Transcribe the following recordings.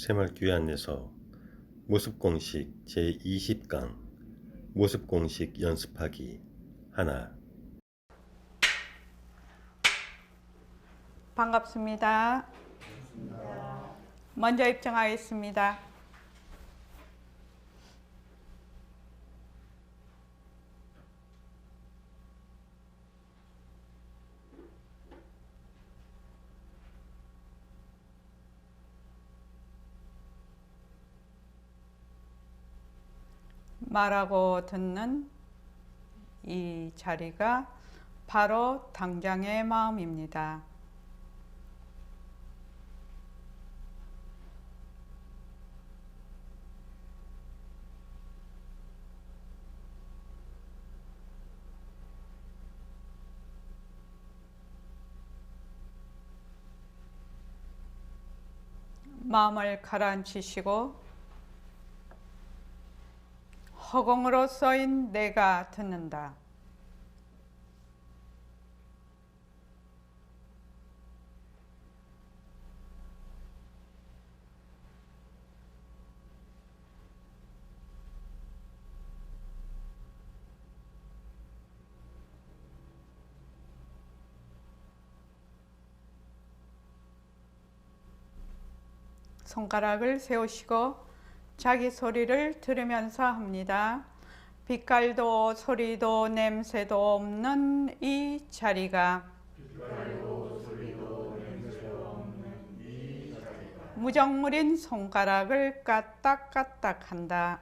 새말교회 안에서 모습공식 제20강 모습공식 연습하기 하나 반갑습니다. 먼저 입장하겠습니다. 말하고 듣는 이 자리가 바로 당장의 마음입니다. 마음을 가라앉히시고 허공으로 써인 내가 듣는다. 손가락을 세우시고 자기 소리를 들으면서 합니다. 빛깔도 소리도 냄새도 없는 이 자리가 무정물인 손가락을 까딱까딱 한다.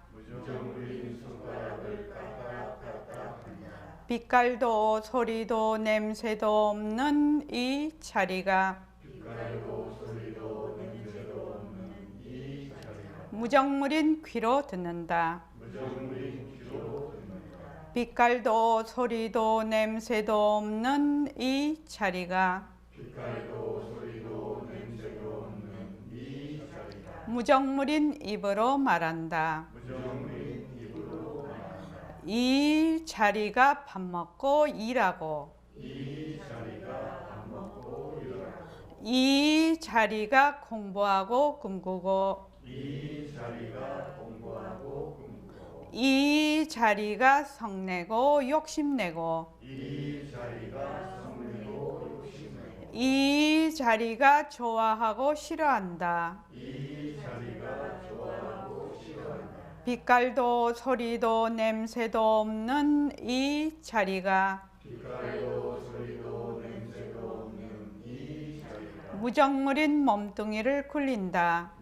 빛깔도 소리도 냄새도 없는 이 자리가 무정물인 귀로 듣는다. 빛깔도 소리도 냄새도 없는 이 자리가 무정물인 입으로 말한다. 이 자리가 밥 먹고 일하고 이 자리가 공부하고 꿈꾸고 이 자리가 성내고 욕심내고 이 자리가 좋아하고 싫어한다. 빛깔도 소리도 냄새도 없는 이 자리가 무정물인 몸뚱이를 굴린다.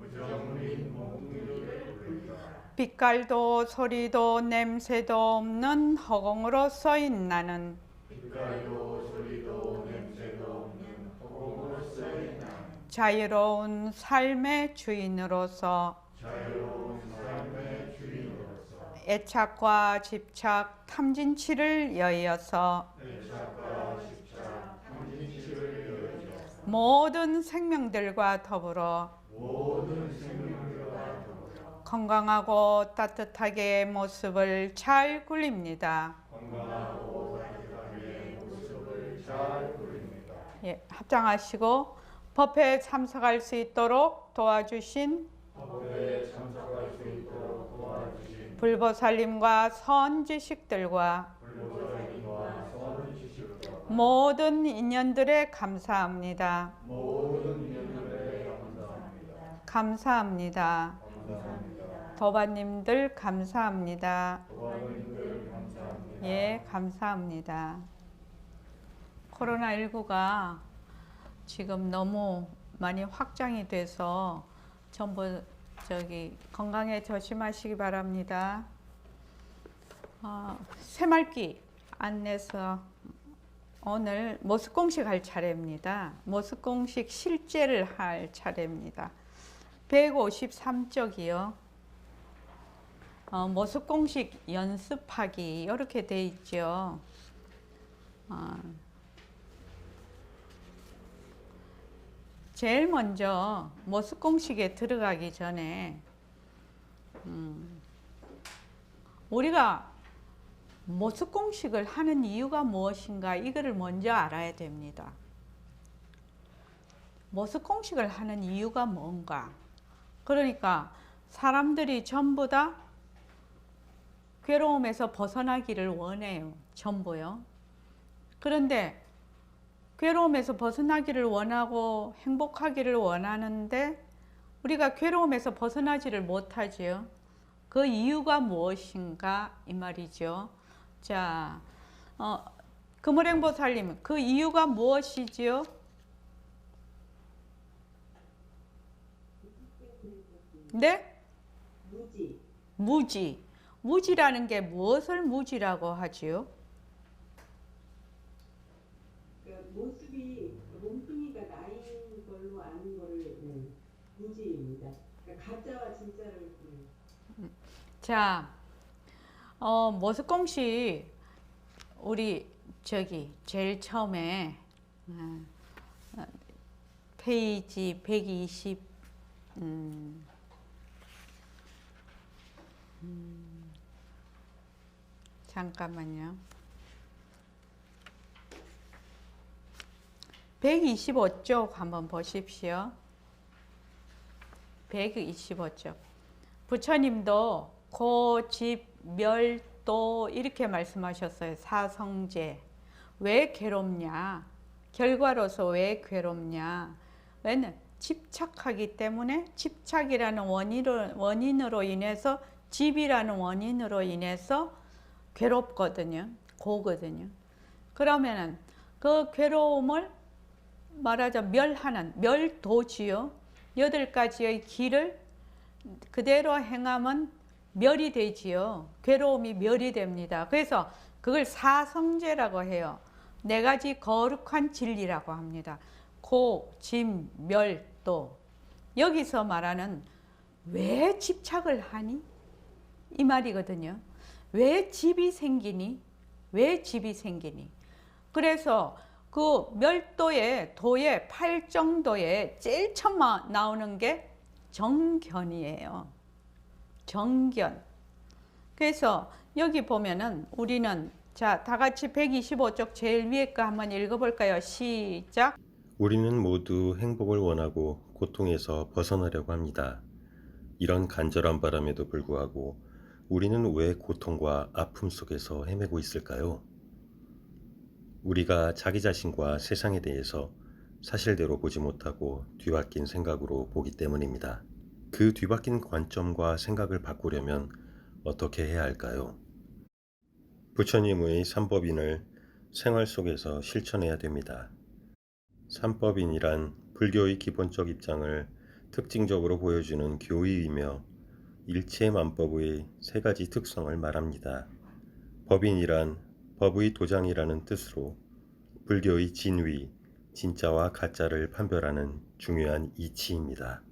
빛깔도 소리도 냄새도 없는 허공으로 써인 나는 자유로운 삶의 주인으로서 애착과 집착, 탐진치를 여의어서 모든 생명들과 더불어 건강하고 따뜻하게 모습을 잘 굴립니다. 예, 합장하시고 법회에 참석할 수 있도록 도와주신 불보살님과 선지식들과 모든 인연들에 감사합니다. 감사합니다. 도바님들 감사합니다. 예, 감사합니다. 코로나19가 지금 너무 많이 확장이 돼서 전부 저기 건강에 조심하시기 바랍니다. 어, 새말기 안내서 오늘 모습공식 할 차례입니다. 모습공식 실제를 할 차례입니다. 153쪽이요. 어, 모습 공식 연습하기 이렇게 돼 있죠. 어, 제일 먼저 모습 공식에 들어가기 전에 음, 우리가 모습 공식을 하는 이유가 무엇인가 이거를 먼저 알아야 됩니다. 모습 공식을 하는 이유가 뭔가 그러니까 사람들이 전부 다 괴로움에서 벗어나기를 원해요. 전부요. 그런데 괴로움에서 벗어나기를 원하고 행복하기를 원하는데 우리가 괴로움에서 벗어나지를 못하지요. 그 이유가 무엇인가 이 말이죠. 자, 어, 금호랭보살님 그 이유가 무엇이지요? 네? 무지. 무지. 무지라는 게 무엇을 무지라고 하지요? 그러니까 모습이 몸뚱이가 나인 걸로 아는 거를 네, 무지입니다. 그러니까 가짜와 진짜를 음, 자, 어, 모습공식 우리 저기 제일 처음에 어, 어, 페이지 120 음, 음, 잠깐만요. 125쪽 한번 보십시오. 125쪽. 부처님도 고집 멸도 이렇게 말씀하셨어요. 사성제. 왜 괴롭냐? 결과로서 왜 괴롭냐? 왜는 집착하기 때문에 집착이라는 원인으로, 원인으로 인해서 집이라는 원인으로 인해서 괴롭거든요. 고거든요. 그러면은 그 괴로움을 말하자 멸하는 멸도지요. 여덟 가지의 길을 그대로 행하면 멸이 되지요. 괴로움이 멸이 됩니다. 그래서 그걸 사성제라고 해요. 네 가지 거룩한 진리라고 합니다. 고, 짐, 멸, 도. 여기서 말하는 왜 집착을 하니? 이 말이거든요. 왜 집이 생기니? 왜 집이 생기니? 그래서 그 멸도의 도의 팔정도에 제일 처음 나오는 게 정견이에요. 정견. 그래서 여기 보면은 우리는 자, 다 같이 125쪽 제일 위에 거 한번 읽어볼까요? 시작. 우리는 모두 행복을 원하고 고통에서 벗어나려고 합니다. 이런 간절한 바람에도 불구하고 우리는 왜 고통과 아픔 속에서 헤매고 있을까요? 우리가 자기 자신과 세상에 대해서 사실대로 보지 못하고 뒤바뀐 생각으로 보기 때문입니다. 그 뒤바뀐 관점과 생각을 바꾸려면 어떻게 해야 할까요? 부처님의 삼법인을 생활 속에서 실천해야 됩니다. 삼법인이란 불교의 기본적 입장을 특징적으로 보여주는 교의이며 일체만법의 세 가지 특성을 말합니다. 법인이란 법의 도장이라는 뜻으로 불교의 진위, 진짜와 가짜를 판별하는 중요한 이치입니다.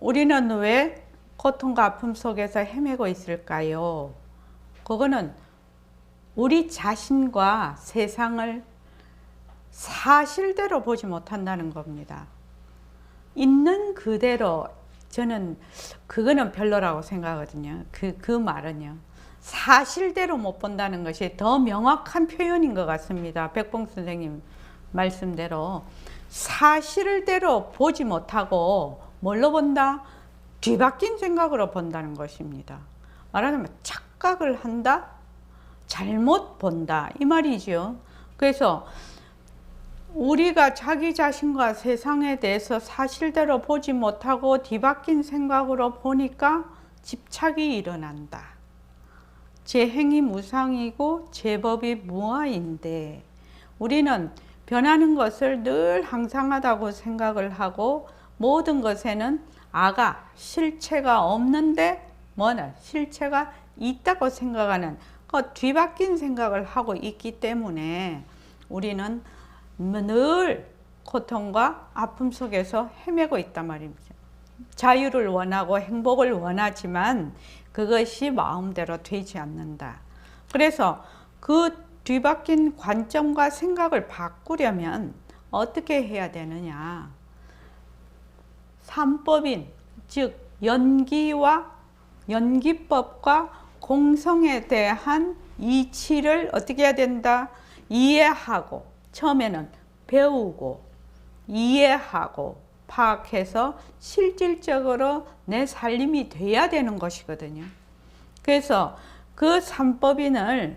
우리는 왜 고통과 아픔 속에서 헤매고 있을까요? 그거는 우리 자신과 세상을 사실대로 보지 못한다는 겁니다. 있는 그대로 저는 그거는 별로라고 생각하거든요. 그, 그 말은요. 사실대로 못 본다는 것이 더 명확한 표현인 것 같습니다. 백봉 선생님 말씀대로 사실대로 보지 못하고 뭘로 본다? 뒤바뀐 생각으로 본다는 것입니다. 말하자면 착각을 한다? 잘못 본다. 이 말이죠. 그래서 우리가 자기 자신과 세상에 대해서 사실대로 보지 못하고 뒤바뀐 생각으로 보니까 집착이 일어난다. 제 행이 무상이고 제 법이 무아인데 우리는 변하는 것을 늘 항상하다고 생각을 하고 모든 것에는 아가 실체가 없는데 뭐는 실체가 있다고 생각하는 그 뒤바뀐 생각을 하고 있기 때문에 우리는 늘 고통과 아픔 속에서 헤매고 있단 말입니다. 자유를 원하고 행복을 원하지만 그것이 마음대로 되지 않는다. 그래서 그 뒤바뀐 관점과 생각을 바꾸려면 어떻게 해야 되느냐? 삼법인, 즉 연기와 연기법과 공성에 대한 이치를 어떻게 해야 된다? 이해하고 처음에는 배우고 이해하고 파악해서 실질적으로 내 살림이 돼야 되는 것이거든요. 그래서 그 삼법인을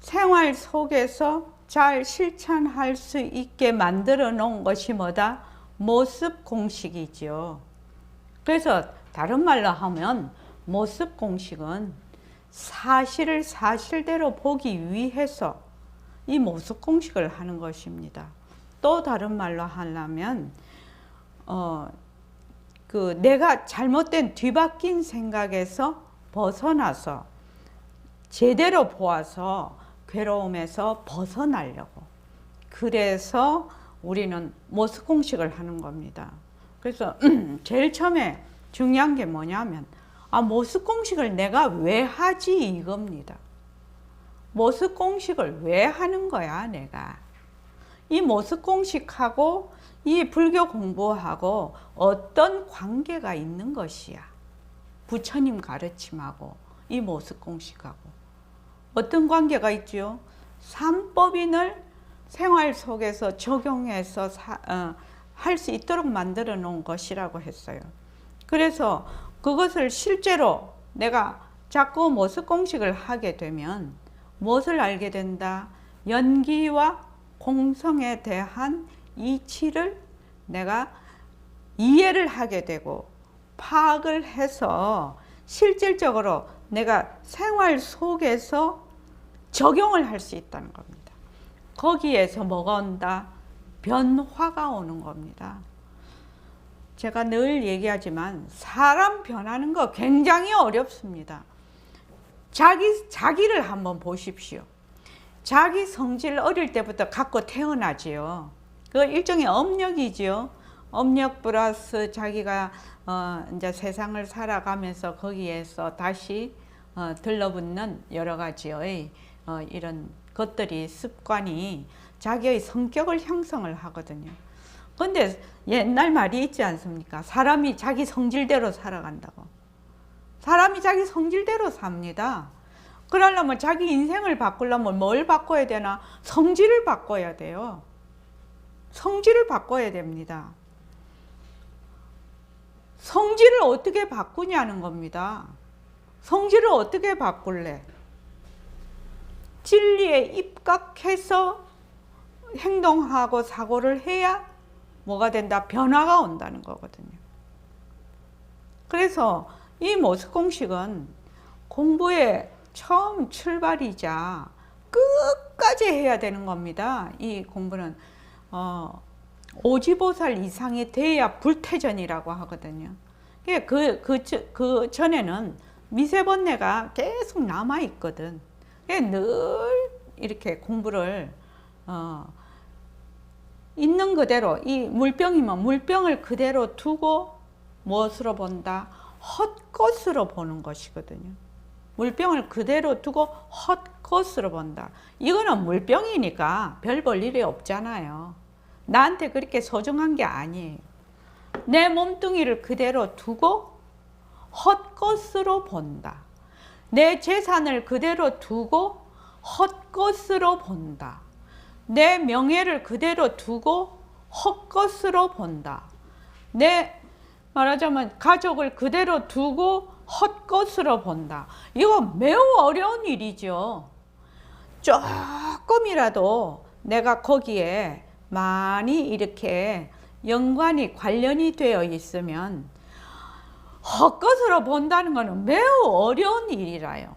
생활 속에서 잘 실천할 수 있게 만들어 놓은 것이 뭐다? 모습 공식이죠. 그래서 다른 말로 하면 모습 공식은 사실을 사실대로 보기 위해서 이 모습 공식을 하는 것입니다. 또 다른 말로 하려면 어, 그 내가 잘못된 뒤바뀐 생각에서 벗어나서 제대로 보아서 괴로움에서 벗어나려고 그래서 우리는 모습 공식을 하는 겁니다. 그래서 제일 처음에 중요한 게 뭐냐면 아 모습 공식을 내가 왜 하지 이겁니다. 모습 공식을 왜 하는 거야 내가? 이 모습 공식하고 이 불교 공부하고 어떤 관계가 있는 것이야? 부처님 가르침하고 이 모습 공식하고. 어떤 관계가 있죠 삼법인을 생활 속에서 적용해서 어, 할수 있도록 만들어 놓은 것이라고 했어요. 그래서 그것을 실제로 내가 자꾸 모습 공식을 하게 되면 무엇을 알게 된다? 연기와 공성에 대한 이치를 내가 이해를 하게 되고 파악을 해서 실질적으로 내가 생활 속에서 적용을 할 수 있다는 겁니다. 거기에서 뭐가 온다? 변화가 오는 겁니다. 제가 늘 얘기하지만 사람 변하는 거 굉장히 어렵습니다. 자기 자기를 한번 보십시오. 자기 성질 어릴 때부터 갖고 태어나지요. 그 일종의 업력이지요. 업력 플러스 자기가 어 이제 세상을 살아가면서 거기에서 다시 어 들러붙는 여러 가지의 어 이런 것들이 습관이 자기의 성격을 형성을 하거든요. 근데 옛날 말이 있지 않습니까? 사람이 자기 성질대로 살아간다고. 사람이 자기 성질대로 삽니다. 그러려면 자기 인생을 바꾸려면 뭘 바꿔야 되나? 성질을 바꿔야 돼요. 성질을 바꿔야 됩니다. 성질을 어떻게 바꾸냐는 겁니다. 성질을 어떻게 바꿀래? 진리에 입각해서 행동하고 사고를 해야 뭐가 된다? 변화가 온다는 거거든요. 그래서 이 모습 공식은 공부의 처음 출발이자 끝까지 해야 되는 겁니다. 이 공부는 어, 오지보살 이상이 돼야 불태전이라고 하거든요. 그, 그, 그 전에는 미세번뇌가 계속 남아 있거든. 늘 이렇게 공부를 어, 있는 그대로 이 물병이면 물병을 그대로 두고 무엇으로 본다? 헛것으로 보는 것이거든요. 물병을 그대로 두고 헛것으로 본다. 이거는 물병이니까 별 볼 일이 없잖아요. 나한테 그렇게 소중한 게 아니에요. 내 몸뚱이를 그대로 두고 헛것으로 본다. 내 재산을 그대로 두고 헛것으로 본다. 내 명예를 그대로 두고 헛것으로 본다. 내 말하자면 가족을 그대로 두고 헛것으로 본다. 이거 매우 어려운 일이죠. 조금이라도 내가 거기에 많이 이렇게 연관이 관련이 되어 있으면 헛것으로 본다는 것은 매우 어려운 일이라요.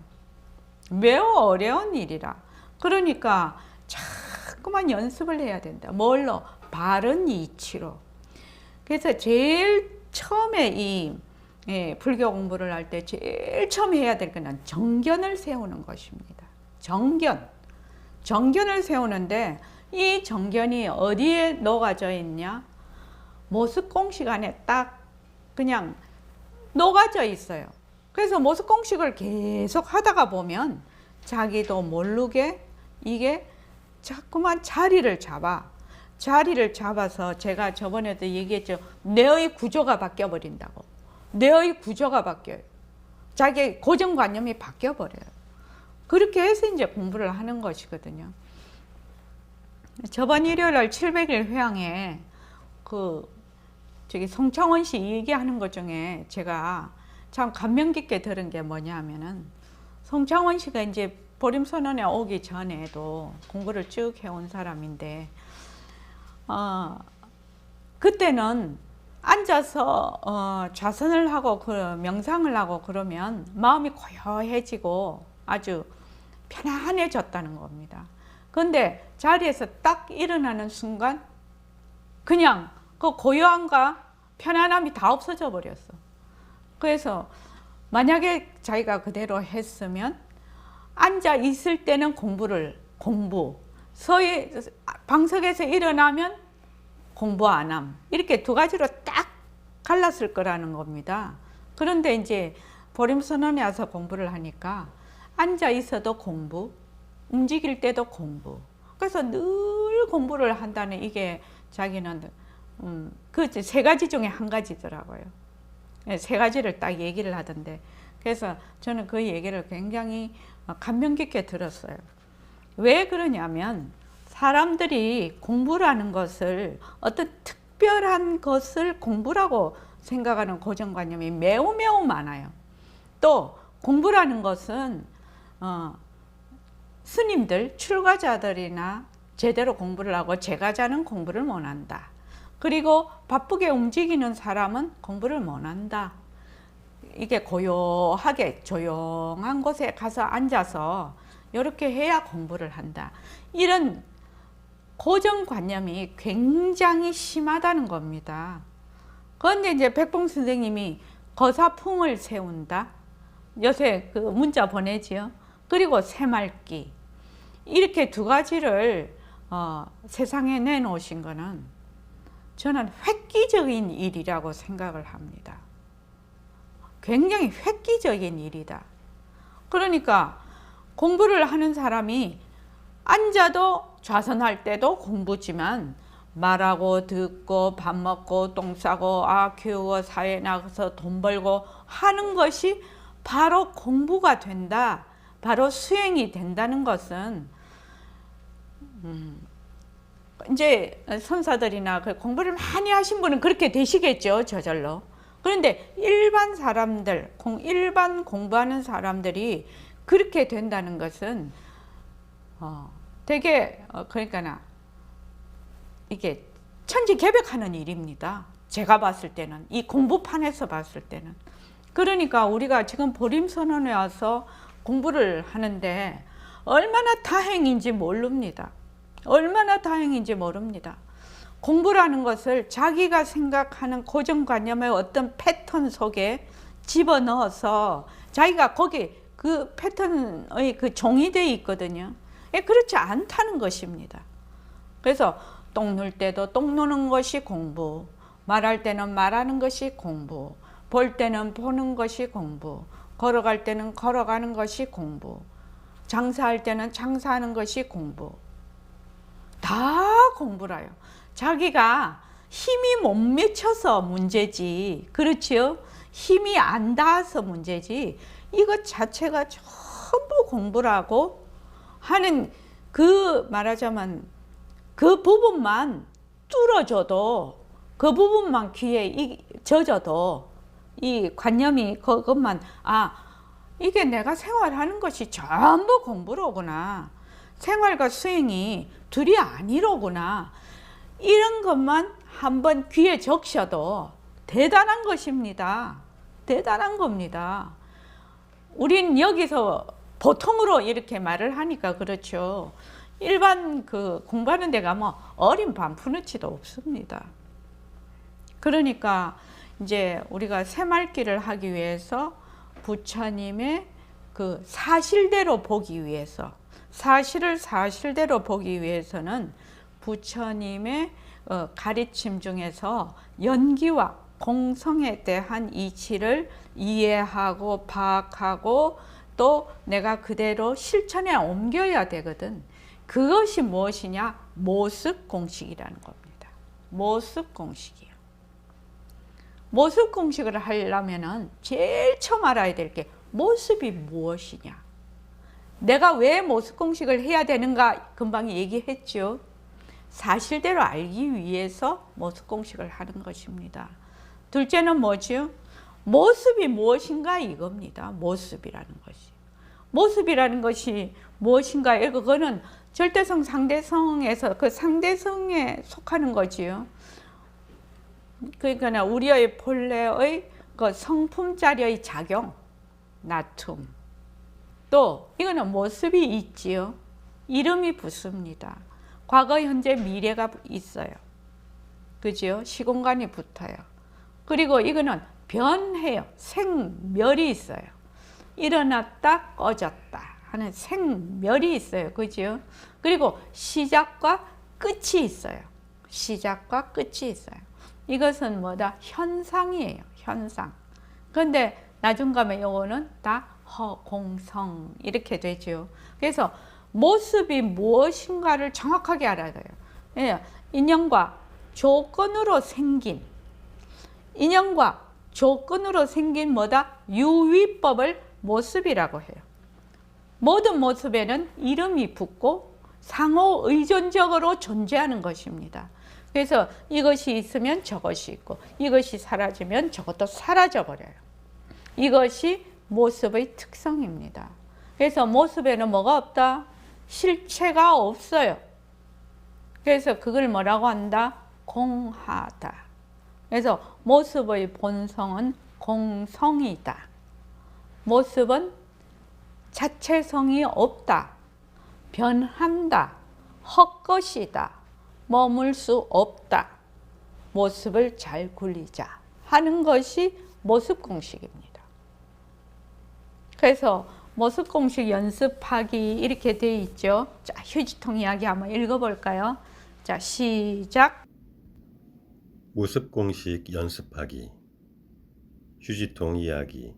매우 어려운 일이라. 그러니까 자꾸만 연습을 해야 된다. 뭘로? 바른 이치로. 그래서 제일 처음에 이 예, 불교 공부를 할 때 제일 처음 해야 될 것은 정견을 세우는 것입니다. 정견. 정견을 세우는데 이 정견이 어디에 녹아져 있냐? 모습공식 안에 딱 그냥 녹아져 있어요. 그래서 모습공식을 계속 하다가 보면 자기도 모르게 이게 자꾸만 자리를 잡아. 자리를 잡아서 제가 저번에도 얘기했죠. 뇌의 구조가 바뀌어 버린다고. 뇌의 구조가 바뀌어요. 자기 고정관념이 바뀌어 버려요. 그렇게 해서 이제 공부를 하는 것이거든요. 저번 일요일 날 700일 회항에 그 저기 송창원 씨 얘기하는 것 중에 제가 참 감명 깊게 들은 게 뭐냐면은 송창원 씨가 이제 보림선언에 오기 전에도 공부를 쭉 해온 사람인데 어, 그때는 앉아서 어, 좌선을 하고 그 명상을 하고 그러면 마음이 고요해지고 아주 편안해졌다는 겁니다. 근데 자리에서 딱 일어나는 순간 그냥 그 고요함과 편안함이 다 없어져 버렸어. 그래서 만약에 자기가 그대로 했으면 앉아 있을 때는 공부를 공부, 서에 방석에서 일어나면 공부 안 함. 이렇게 두 가지로 딱 갈랐을 거라는 겁니다. 그런데 이제 보림선언에 와서 공부를 하니까 앉아 있어도 공부, 움직일 때도 공부. 그래서 늘 공부를 한다는 이게 자기는 음, 그세 가지 중에 한 가지더라고요. 예, 세 가지를 딱 얘기를 하던데 그래서 저는 그 얘기를 굉장히 감명 깊게 들었어요. 왜 그러냐면 사람들이 공부라는 것을 어떤 특별한 것을 공부라고 생각하는 고정관념이 매우 매우 많아요. 또 공부라는 것은 어, 스님들 출가자들이나 제대로 공부를 하고 제가자는 공부를 못한다. 그리고 바쁘게 움직이는 사람은 공부를 못한다. 이게 고요하게 조용한 곳에 가서 앉아서 이렇게 해야 공부를 한다. 이런 고정관념이 굉장히 심하다는 겁니다. 그런데 이제 백봉 선생님이 거사풍을 세운다. 요새 그 문자 보내지요. 그리고 새말기. 이렇게 두 가지를 어, 세상에 내놓으신 거는 저는 획기적인 일이라고 생각을 합니다. 굉장히 획기적인 일이다. 그러니까 공부를 하는 사람이 앉아도 좌선할 때도 공부지만 말하고 듣고 밥 먹고 똥 싸고 아 키우고 사회 나가서 돈 벌고 하는 것이 바로 공부가 된다. 바로 수행이 된다는 것은 음, 이제 선사들이나 그 공부를 많이 하신 분은 그렇게 되시겠죠 저절로. 그런데 일반 사람들, 공- 일반 공부하는 사람들이 그렇게 된다는 것은 어, 되게 어, 그러니까나 이게 천지개벽하는 일입니다. 제가 봤을 때는 이 공부판에서 봤을 때는 그러니까 우리가 지금 보림선언에 와서 공부를 하는데 얼마나 다행인지 모릅니다. 얼마나 다행인지 모릅니다. 공부라는 것을 자기가 생각하는 고정관념의 어떤 패턴 속에 집어넣어서 자기가 거기 그 패턴의 그 종이 돼 있거든요. 예, 그렇지 않다는 것입니다. 그래서 똥눌 때도 똥 누는 것이 공부, 말할 때는 말하는 것이 공부, 볼 때는 보는 것이 공부, 걸어갈 때는 걸어가는 것이 공부, 장사할 때는 장사하는 것이 공부. 다 공부라요. 자기가 힘이 못 미쳐서 문제지. 그렇지요? 힘이 안 닿아서 문제지. 이것 자체가 전부 공부라고 하는 그 말하자면 그 부분만 뚫어줘도 그 부분만 귀에 이- 젖어도 이 관념이 그것만 아 이게 내가 생활하는 것이 전부 공부로구나. 생활과 수행이 둘이 아니로구나. 이런 것만 한번 귀에 적셔도 대단한 것입니다. 대단한 겁니다 우린 여기서 보통으로 이렇게 말을 하니까 그렇죠. 일반 그 공부하는 데 가면 어린 반푸느치도 없습니다. 그러니까 이제 우리가 새말기를 하기 위해서 부처님의 그 사실대로 보기 위해서 사실을 사실대로 보기 위해서는 부처님의 어, 가르침 중에서 연기와 공성에 대한 이치를 이해하고 파악하고 또 내가 그대로 실천에 옮겨야 되거든. 그것이 무엇이냐? 모습 공식이라는 겁니다. 모습 공식이요. 모습 공식을 하려면은 제일 처음 알아야 될 게 모습이 무엇이냐? 내가 왜 모습 공식을 해야 되는가 금방 얘기했죠. 사실대로 알기 위해서 모습 공식을 하는 것입니다. 둘째는 뭐지요? 모습이 무엇인가 이겁니다. 모습이라는 것이. 모습이라는 것이 무엇인가 그거는 절대성 상대성에서 그 상대성에 속하는 거지요. 그러니까 우리의 본래의 그 성품자리의 작용, 나툼. 또 이거는 모습이 있지요. 이름이 붙습니다. 과거, 현재, 미래가 있어요. 그지요? 시공간이 붙어요. 그리고 이거는 변해요. 생멸이 있어요. 일어났다, 꺼졌다 하는 생멸이 있어요. 그지요? 그리고 시작과 끝이 있어요. 시작과 끝이 있어요. 이것은 뭐다? 현상이에요. 현상. 근데 나중 가면 요거는 다 허공성 이렇게 되죠. 그래서 모습이 무엇인가를 정확하게 알아야 돼요. 예, 인연과 조건으로 생긴 인연과 조건으로 생긴 뭐다? 유위법을 모습이라고 해요. 모든 모습에는 이름이 붙고 상호 의존적으로 존재하는 것입니다. 그래서 이것이 있으면 저것이 있고 이것이 사라지면 저것도 사라져 버려요. 이것이 모습의 특성입니다. 그래서 모습에는 뭐가 없다? 실체가 없어요. 그래서 그걸 뭐라고 한다? 공하다. 그래서 모습의 본성은 공성이다. 모습은 자체성이 없다. 변한다. 헛것이다. 머물 수 없다. 모습을 잘 굴리자 하는 것이 모습 공식입니다. 그래서 모습 공식 연습하기 이렇게 돼 있죠. 자, 휴지통 이야기 한번 읽어볼까요? 자, 시작. 모습 공식 연습하기. 휴지통 이야기.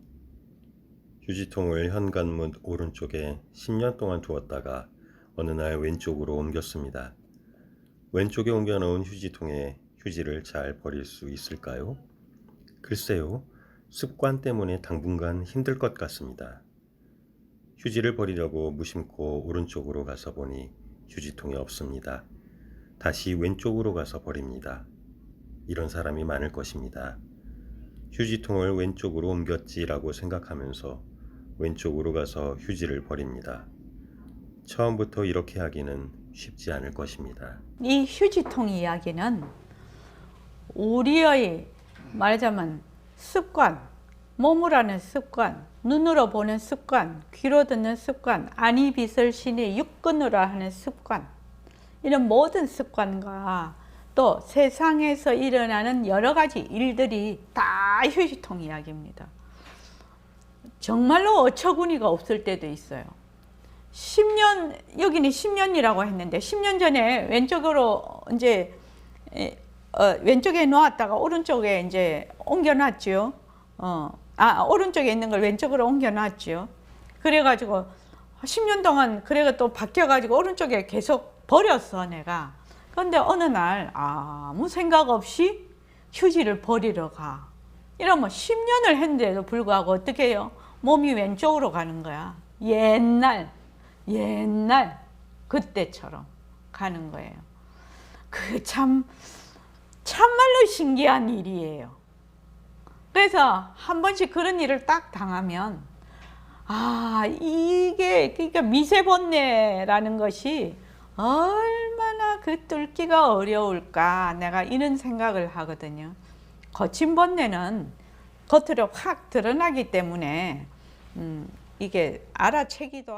휴지통을 현관문 오른쪽에 10년 동안 두었다가 어느 날 왼쪽으로 옮겼습니다. 왼쪽에 옮겨놓은 휴지통에 휴지를 잘 버릴 수 있을까요? 글쎄요. 습관 때문에 당분간 힘들 것 같습니다. 휴지를 버리려고 무심코 오른쪽으로 가서 보니 휴지통이 없습니다. 다시 왼쪽으로 가서 버립니다. 이런 사람이 많을 것입니다. 휴지통을 왼쪽으로 옮겼지라고 생각하면서 왼쪽으로 가서 휴지를 버립니다. 처음부터 이렇게 하기는 쉽지 않을 것입니다. 이 휴지통 이야기는 우리의 말하자면 습관, 몸을 하는 습관, 눈으로 보는 습관, 귀로 듣는 습관, 안이 빛을 신의 육근으로 하는 습관, 이런 모든 습관과 또 세상에서 일어나는 여러 가지 일들이 다 휴지통 이야기입니다. 정말로 어처구니가 없을 때도 있어요. 10년, 여기는 10년이라고 했는데, 10년 전에 왼쪽으로 이제, 에, 어, 왼쪽에 놓았다가 오른쪽에 이제 옮겨놨죠. 어, 아, 오른쪽에 있는 걸 왼쪽으로 옮겨놨죠. 그래가지고 10년 동안 그래가 또 바뀌어가지고 오른쪽에 계속 버렸어, 내가. 근데 어느 날 아무 생각 없이 휴지를 버리러 가. 이러면 10년을 했는데도 불구하고 어떻게 해요? 몸이 왼쪽으로 가는 거야. 옛날, 옛날, 그때처럼 가는 거예요. 그 참, 참말로 신기한 일이에요. 그래서 한 번씩 그런 일을 딱 당하면, 아, 이게, 그러니까 미세번뇌라는 것이 얼마나 그 뚫기가 어려울까 내가 이런 생각을 하거든요. 거친 번뇌는 겉으로 확 드러나기 때문에 음, 이게 알아채기도